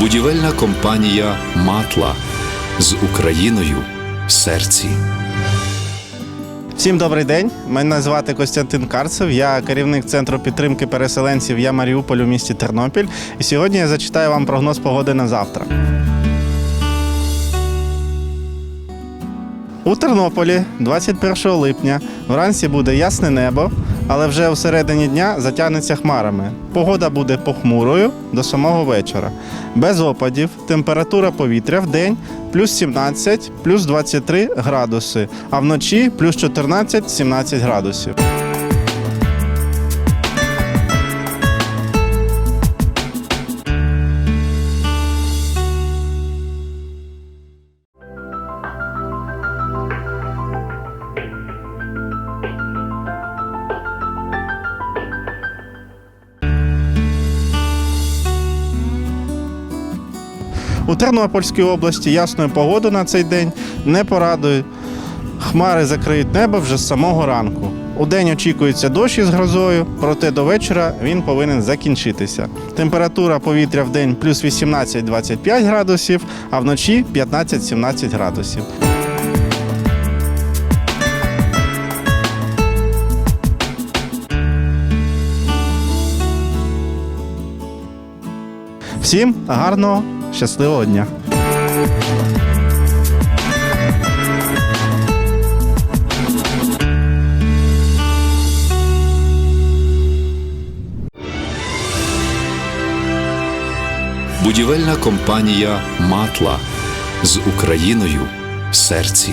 Будівельна компанія Матла з Україною в серці. Всім добрий день. Мене звати Костянтин Карцев. Я керівник центру підтримки переселенців Я Маріуполь у місті Тернопіль. І сьогодні я зачитаю вам прогноз погоди на завтра. У Тернополі 21 липня вранці буде ясне небо, але вже у середині дня затягнеться хмарами. Погода буде похмурою до самого вечора. Без опадів, температура повітря в день плюс 17, плюс 23 градуси, а вночі плюс 14-17 градусів. У Тернопільській області ясною погоду на цей день не порадує. Хмари закриють небо вже з самого ранку. У день очікується дощ із грозою, проте до вечора він повинен закінчитися. Температура повітря в день плюс 18-25 градусів, а вночі 15-17 градусів. Всім гарного, щасливого дня! Будівельна компанія Матла з Україною в серці.